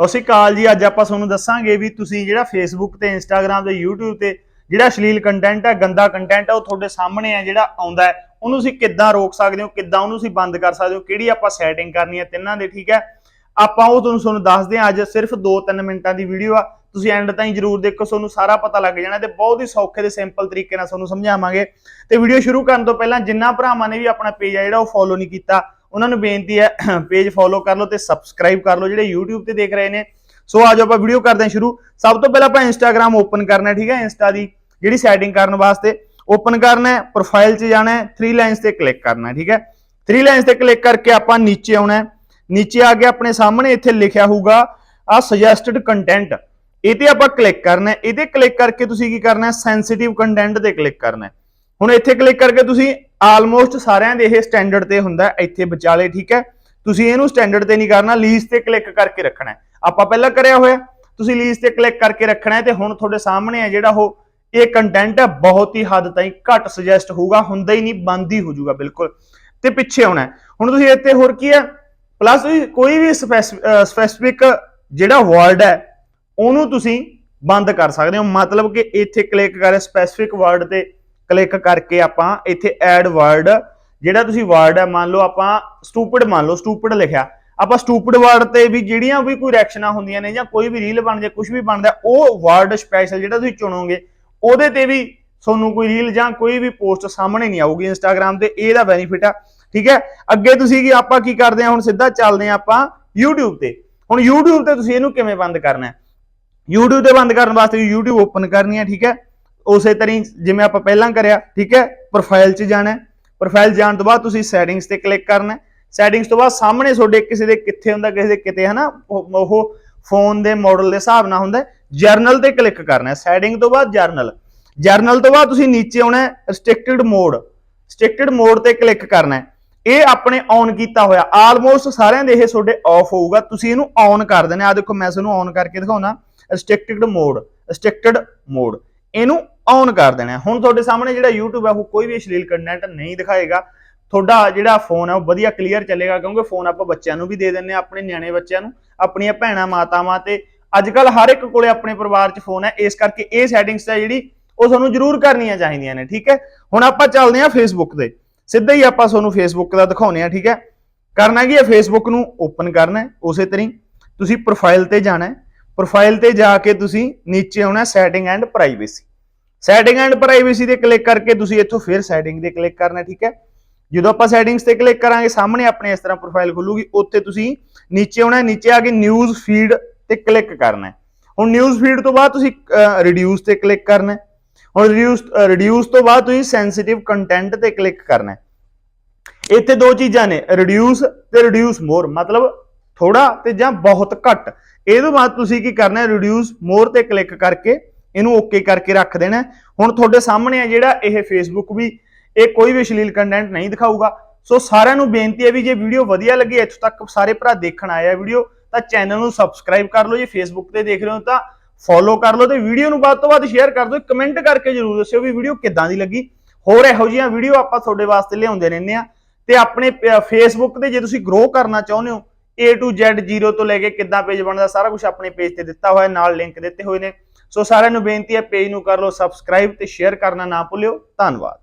ਸਤਿ ਸ਼੍ਰੀ ਅਕਾਲ ਜੀ, ਅੱਜ ਆਪਾਂ ਤੁਹਾਨੂੰ ਦੱਸਾਂਗੇ ਵੀ ਤੁਸੀਂ ਜਿਹੜਾ ਫੇਸਬੁੱਕ ਤੇ Instagram ਤੇ YouTube ਤੇ ਜਿਹੜਾ ਅਸ਼ਲੀਲ ਕੰਟੈਂਟ ਹੈ, ਗੰਦਾ ਕੰਟੈਂਟ ਹੈ, ਉਹ ਤੁਹਾਡੇ ਸਾਹਮਣੇ ਹੈ, ਜਿਹੜਾ ਆਉਂਦਾ ਹੈ, ਉਹਨੂੰ ਤੁਸੀਂ ਕਿੱਦਾਂ ਰੋਕ ਸਕਦੇ ਹੋ, ਕਿੱਦਾਂ ਉਹਨੂੰ ਤੁਸੀਂ ਬੰਦ ਕਰ ਸਕਦੇ ਹੋ, ਕਿਹੜੀ ਆਪਾਂ ਸੈਟਿੰਗ ਕਰਨੀ ਹੈ ਤਿੰਨਾਂ ਦੇ, ਠੀਕ ਹੈ? ਆਪਾਂ ਉਹ ਤੁਹਾਨੂੰ ਤੁਹਾਨੂੰ ਦੱਸਦੇ ਹਾਂ, ਅੱਜ ਸਿਰਫ 2-3 ਮਿੰਟਾਂ ਦੀ ਵੀਡੀਓ ਆ, ਤੁਸੀਂ ਐਂਡ ਤਾਈਂ ਜਰੂਰ ਦੇਖੋ, ਤੁਹਾਨੂੰ ਸਾਰਾ ਪਤਾ ਲੱਗ ਜਾਣਾ ਤੇ ਬਹੁਤ ਹੀ ਸੌਖੇ ਤੇ ਸਿੰਪਲ ਤਰੀਕੇ ਨਾਲ ਤੁਹਾਨੂੰ ਸਮਝਾਵਾਂਗੇ। ਤੇ ਵੀਡੀਓ ਸ਼ੁਰੂ ਕਰਨ ਤੋਂ ਪਹਿਲਾਂ ਜਿੰਨਾ ਭਰਾਵਾਂ ਨੇ ਵੀ ਆਪਣਾ ਪੇਜ ਆ ਜਿਹੜਾ, ਉਹ ਫੋਲੋ ਨਹੀਂ ਕੀਤਾ ਉਹਨਾਂ ਨੂੰ ਬੇਨਤੀ ਹੈ ਪੇਜ ਫੋਲੋ ਕਰ ਲਓ ਤੇ ਸਬਸਕ੍ਰਾਈਬ ਕਰ ਲਓ, ਜਿਹੜੇ YouTube ਤੇ ਦੇਖ ਰਹੇ ਨੇ। ਸੋ ਆਜੋ ਆਪਾਂ ਵੀਡੀਓ ਕਰਦੇ ਹਾਂ ਸ਼ੁਰੂ। ਸਭ ਤੋਂ ਪਹਿਲਾਂ ਆਪਾਂ Instagram ਓਪਨ ਕਰਨਾ ਠੀਕ ਹੈ? ਇੰਸਟਾ ਦੀ ਜਿਹੜੀ ਸੈਟਿੰਗ ਕਰਨ ਵਾਸਤੇ ਓਪਨ ਕਰਨਾ ਹੈ ਪ੍ਰੋਫਾਈਲ 'ਚ ਜਾਣਾ ਹੈ 3 ਲਾਈਨਸ ਤੇ ਕਲਿੱਕ ਕਰਨਾ ਠੀਕ ਹੈ? 3 ਲਾਈਨਸ ਤੇ ਕਲਿੱਕ ਕਰਕੇ ਆਪਾਂ ਨੀਚੇ ਆਉਣਾ ਹੈ। ਨੀਚੇ ਆ ਕੇ ਆਪਣੇ ਸਾਹਮਣੇ ਇੱਥੇ ਲਿਖਿਆ ਹੋਊਗਾ, ਆ ਸੁਜੈਸਟਡ ਕੰਟੈਂਟ ਇਹ ਤੇ ਆਪਾਂ ਕਲਿੱਕ ਕਰਨਾ ਹੈ। ਇਹ ਕਲਿੱਕ ਕਰਕੇ ਤੁਸੀਂ ਕੀ ਕਰਨਾ ਹੈ? ਸੈਂਸਿਟਿਵ ਕੰਟੈਂਟ ਤੇ ਕਲਿੱਕ ਕਰਨਾ ਹੈ। ਹੁਣ ਇੱਥੇ ਕਲਿੱਕ ਕਰਕੇ ਤੁਸੀਂ ਆਲਮੋਸਟ ਸਾਰਿਆਂ ਦੇ ਇਹ ਸਟੈਂਡਰਡ ਤੇ ਹੁੰਦਾ ਇੱਥੇ ਵਿਚਾਲੇ, ਠੀਕ ਹੈ? ਤੁਸੀਂ ਇਹਨੂੰ ਸਟੈਂਡਰਡ ਤੇ ਨਹੀਂ ਕਰਨਾ ਲੀਜ਼ ਤੇ ਕਲਿੱਕ ਕਰਕੇ ਰੱਖਣਾ ਆਪਾਂ ਪਹਿਲਾਂ ਕਰਿਆ ਹੋਇਆ, ਤੁਸੀਂ ਲੀਜ਼ ਤੇ ਕਲਿੱਕ ਕਰਕੇ ਰੱਖਣਾ ਹੈ ਤੇ ਹੁਣ ਤੁਹਾਡੇ ਸਾਹਮਣੇ ਹੈ ਜਿਹੜਾ ਉਹ, ਇਹ ਕੰਟੈਂਟ ਹੈ, ਬਹੁਤ ਹੀ ਹੱਦ ਤਾਈਂ ਘੱਟ ਸੁਜੈਸਟ ਹੋਊਗਾ, ਹੁੰਦਾ ਹੀ ਨਹੀਂ, ਬੰਦ ਹੀ ਹੋ ਜਾਊਗਾ, ਬਿਲਕੁਲ। ਤੇ ਪਿੱਛੇ ਆਉਣਾ ਹੁਣ ਤੁਸੀਂ ਇੱਥੇ ਹੋਰ ਕੀ ਹੈ? ਪਲੱਸ ਤੁਸੀਂ ਕੋਈ ਵੀ ਸਪੈਸਿਫਿਕ ਜਿਹੜਾ ਵਰਡ ਹੈ, ਉਹਨੂੰ ਤੁਸੀਂ ਬੰਦ ਕਰ ਸਕਦੇ ਹੋ। ਮਤਲਬ ਕਿ ਇੱਥੇ ਕਲਿੱਕ ਕਰ ਸਪੈਸਿਫਿਕ ਵਰਡ ਤੇ ਕਲਿੱਕ ਕਰਕੇ ਆਪਾਂ ਇੱਥੇ ਐਡ ਵਰਡ ਜਿਹੜਾ ਤੁਸੀਂ ਵਰਡ ਹੈ, ਮੰਨ ਲਓ ਆਪਾਂ ਸਟੂਪਿਡ ਮੰਨ ਲਓ ਸਟੂਪਿਡ ਲਿਖਿਆ। ਆਪਾਂ ਸਟੂਪਿਡ ਵਰਡ ਤੇ ਵੀ ਜਿਹੜੀਆਂ ਵੀ ਕੋਈ ਰੈਕਸ਼ਨਾਂ ਹੁੰਦੀਆਂ ਨੇ ਜਾਂ ਕੋਈ ਵੀ ਰੀਲ ਬਣ ਜਾ ਕੁਝ ਵੀ ਬਣਦਾ, ਉਹ ਵਰਡ ਸਪੈਸ਼ਲ ਜਿਹੜਾ ਤੁਸੀਂ ਚੁਣੋਗੇ, ਉਹਦੇ ਤੇ ਵੀ ਤੁਹਾਨੂੰ ਕੋਈ ਰੀਲ ਜਾਂ ਕੋਈ ਵੀ ਪੋਸਟ ਸਾਹਮਣੇ ਨਹੀਂ ਆਊਗੀ ਇੰਸਟਾਗ੍ਰam ਤੇ ਇਹਦਾ ਬੈਨੀਫਿਟ ਆ, ਠੀਕ ਹੈ? ਅੱਗੇ ਤੁਸੀਂ ਕੀ ਆਪਾਂ ਕੀ ਕਰਦੇ ਹਾਂ, ਹੁਣ ਸਿੱਧਾ ਚੱਲਦੇ ਹਾਂ ਆਪਾਂ YouTube ਤੇ। ਹੁਣ YouTube ਤੇ ਤੁਸੀਂ ਇਹਨੂੰ ਕਿਵੇਂ ਬੰਦ ਕਰਨਾ ਹੈ? YouTube ਤੇ ਬੰਦ ਕਰਨ ਵਾਸਤੇ YouTube ਓਪਨ ਕਰਨੀ ਹੈ, ਠੀਕ ਹੈ? ਉਸੇ ਤਰ੍ਹਾਂ ਜਿਵੇਂ ਆਪਾਂ ਪਹਿਲਾਂ ਕਰਿਆ, ਠੀਕ ਹੈ? ਪ੍ਰੋਫਾਈਲ 'ਚ ਜਾਣਾ ਪ੍ਰੋਫਾਈਲ ਜਾਣ ਤੋਂ ਬਾਅਦ ਤੁਸੀਂ ਸੈਟਿੰਗਸ ਤੇ ਕਲਿੱਕ ਕਰਨਾ ਸੈਟਿੰਗਸ ਤੋਂ ਬਾਅਦ ਸਾਹਮਣੇ ਤੁਹਾਡੇ ਕਿਸੇ ਦੇ ਕਿੱਥੇ ਹੁੰਦਾ, ਕਿਸੇ ਦੇ ਕਿਤੇ, ਹਨਾ? ਉਹ ਉਹ ਫੋਨ ਦੇ ਮਾਡਲ ਦੇ ਹਿਸਾਬ ਨਾਲ ਹੁੰਦਾ ਜਰਨਲ ਤੇ ਕਲਿੱਕ ਕਰਨਾ ਸੈਟਿੰਗ ਤੋਂ ਬਾਅਦ ਜਰਨਲ ਜਰਨਲ ਤੋਂ ਬਾਅਦ ਤੁਸੀਂ ਨੀਚੇ ਆਉਣਾ ਹੈ ਰੈਸਟ੍ਰਿਕਟਡ ਮੋਡ ਰੈਸਟ੍ਰਿਕਟਡ ਮੋਡ ਤੇ ਕਲਿੱਕ ਕਰਨਾ ਇਹ ਆਪਣੇ ਔਨ ਕੀਤਾ ਹੋਇਆ। ਆਲਮੋਸਟ ਸਾਰਿਆਂ ਦੇ ਇਹ ਤੁਹਾਡੇ ਆਫ ਹੋਊਗਾ। ਤੁਸੀਂ ਇਹਨੂੰ ਔਨ ਕਰ ਦੇਣਾ। ਆ ਦੇਖੋ, ਮੈਂ ਤੁਹਾਨੂੰ ਔਨ ਕਰਕੇ ਦਿਖਾਉਣਾ। ਰੈਸਟ੍ਰਿਕਟਡ ਮੋਡ ਰੈਸਟ੍ਰਿਕਟਡ ਮੋਡ ਇਹਨੂੰ ਔਨ ਕਰ ਦੇਣਾ ਹੁਣ ਤੁਹਾਡੇ ਸਾਹਮਣੇ ਜਿਹੜਾ YouTube ਹੈ, ਉਹ ਕੋਈ ਵੀ ਅਸ਼ਲੀਲ ਕੰਟੈਂਟ ਨਹੀਂ ਦਿਖਾਏਗਾ। ਤੁਹਾਡਾ ਜਿਹੜਾ ਫੋਨ ਹੈ, ਉਹ ਵਧੀਆ ਕਲੀਅਰ ਚੱਲੇਗਾ, ਕਿਉਂਕਿ ਫੋਨ ਆਪਾਂ ਬੱਚਿਆਂ ਨੂੰ ਵੀ ਦੇ ਦਿੰਨੇ ਆ ਆਪਣੇ ਨਿਆਣੇ ਬੱਚਿਆਂ ਨੂੰ, ਆਪਣੀਆਂ ਭੈਣਾਂ ਮਾਤਾਵਾਂ ਤੇ ਅੱਜ ਕੱਲ ਹਰ ਇੱਕ ਕੋਲੇ ਆਪਣੇ ਪਰਿਵਾਰ 'ਚ ਫੋਨ ਹੈ। ਇਸ ਕਰਕੇ ਇਹ ਸੈਟਿੰਗਸ ਹੈ ਜਿਹੜੀ, ਉਹ ਤੁਹਾਨੂੰ ਜ਼ਰੂਰ ਕਰਨੀਆਂ ਚਾਹੀਦੀਆਂ ਨੇ, ਠੀਕ ਹੈ? ਹੁਣ ਆਪਾਂ ਚੱਲਦੇ ਹਾਂ ਫੇਸਬੁੱਕ ਤੇ। ਸਿੱਧਾ ਹੀ ਆਪਾਂ ਤੁਹਾਨੂੰ ਫੇਸਬੁੱਕ ਦਾ ਦਿਖਾਉਨੇ ਆ ਠੀਕ ਹੈ? ਕਰਨਾ ਕੀ ਹੈ? ਫੇਸਬੁੱਕ ਨੂੰ ਓਪਨ ਕਰਨਾ ਹੈ, ਉਸੇ ਤਰ੍ਹਾਂ ਹੀ। ਤੁਸੀਂ ਪ੍ਰੋਫਾਈਲ ਤੇ ਜਾਣਾ ਹੈ। ਪ੍ਰੋਫਾਈਲ ਤੇ ਜਾ ਕੇ ਤੁਸੀਂ ਨੀਚੇ ਆਉਣਾ setting and privacy. Setting and privacy ਤੇ ਕਲਿੱਕ ਕਰਕੇ ਤੁਸੀਂ ਇੱਥੋਂ ਫਿਰ ਸੈਟਿੰਗ ਤੇ ਕਲਿੱਕ ਕਰਨਾ, ਠੀਕ ਹੈ? ਜਦੋਂ ਆਪਾਂ ਸੈਟਿੰਗਸ ਤੇ ਕਲਿੱਕ ਕਰਾਂਗੇ, ਸਾਹਮਣੇ ਆਪਣੇ ਇਸ ਤਰ੍ਹਾਂ ਪ੍ਰੋਫਾਈਲ ਖੁੱਲੂਗੀ, ਉੱਥੇ ਤੁਸੀਂ ਨੀਚੇ ਆਉਣਾ, ਨੀਚੇ ਆ ਕੇ ਨਿਊਜ਼ ਫੀਡ ਤੇ ਕਲਿੱਕ ਕਰਨਾ ਹੁਣ ਨਿਊਜ਼ ਫੀਡ ਤੋਂ ਬਾਅਦ ਤੁਸੀਂ ਰਿਡਿਊਸ ਤੇ ਕਲਿੱਕ ਕਰਨਾ ਹੁਣ ਰਿਡਿਊਸ ਰਿਡਿਊਸ ਤੋਂ ਬਾਅਦ ਤੁਸੀਂ ਸੈਂਸਿਟਿਵ ਕੰਟੈਂਟ ਤੇ ਕਲਿੱਕ ਕਰਨਾ ਇੱਥੇ ਦੋ ਚੀਜ਼ਾਂ ਨੇ ਰਿਡਿਊਸ ਤੇ ਰਿਡਿਊਸ ਮੋਰ ਮਤਲਬ ਥੋੜਾ ਤੇ ਜਾਂ ਬਹੁਤ ਘੱਟ। ਇਹ ਤੋਂ ਬਾਅਦ ਤੁਸੀਂ ਕੀ ਕਰਨਾ ਹੈ? ਰਿਡਿਊਸ ਮੋਰ ਤੇ ਕਲਿੱਕ ਕਰਕੇ ਇਹਨੂੰ ਓਕੇ ਕਰਕੇ ਰੱਖ ਦੇਣਾ ਹੁਣ ਤੁਹਾਡੇ ਸਾਹਮਣੇ ਆ ਜਿਹੜਾ ਇਹ ਫੇਸਬੁੱਕ ਵੀ, ਇਹ ਕੋਈ ਵੀ ਅਸ਼ਲੀਲ ਕੰਟੈਂਟ ਨਹੀਂ ਦਿਖਾਊਗਾ। ਸੋ ਸਾਰਿਆਂ ਨੂੰ ਬੇਨਤੀ ਹੈ ਵੀ ਜੇ ਵੀਡੀਓ ਵਧੀਆ ਲੱਗੀ, ਇੱਥੋਂ ਤੱਕ ਸਾਰੇ ਭਰਾ ਦੇਖਣ ਆਇਆ ਵੀਡੀਓ ਤਾਂ ਚੈਨਲ ਨੂੰ ਸਬਸਕ੍ਰਾਈਬ ਕਰ ਲਓ। ਜੇ ਫੇਸਬੁੱਕ ਤੇ ਦੇਖ ਰਹੇ ਹੋ ਤਾਂ ਫੋਲੋ ਕਰ ਲਓ ਤੇ ਵੀਡੀਓ ਨੂੰ ਵੱਧ ਤੋਂ ਵੱਧ ਸ਼ੇਅਰ ਕਰ ਦਿਓ। ਕਮੈਂਟ ਕਰਕੇ ਜਰੂਰ ਦੱਸਿਓ ਵੀ ਵੀਡੀਓ ਕਿੱਦਾਂ ਦੀ ਲੱਗੀ। ਹੋਰ ਇਹੋ ਜਿਹੀਆਂ ਵੀਡੀਓ ਆਪਾਂ ਤੁਹਾਡੇ ਵਾਸਤੇ ਲਿਆਉਂਦੇ ਰਹਿੰਦੇ ਆ ਤੇ ਆਪਣੇ ਫੇਸਬੁੱਕ ਤੇ ਜੇ ਤੁਸੀਂ ਗਰੋ ਕਰਨਾ ਚਾਹੁੰਦੇ ਹੋ A to Z 0 ਤੋਂ ਲੈ ਕੇ ਕਿੱਦਾਂ ਪੇਜ ਬਣਦਾ, ਸਾਰਾ ਕੁਝ ਆਪਣੇ ਪੇਜ ਤੇ ਦਿੱਤਾ ਹੋਇਆ, ਨਾਲ ਲਿੰਕ ਦਿੱਤੇ ਹੋਏ ਨੇ। ਸੋ ਸਾਰਿਆਂ ਨੂੰ ਬੇਨਤੀ ਹੈ ਪੇਜ ਨੂੰ ਕਰ ਲਓ ਸਬਸਕ੍ਰਾਈਬ ਤੇ ਸ਼ੇਅਰ ਕਰਨਾ ਨਾ ਭੁੱਲਿਓ। ਧੰਨਵਾਦ।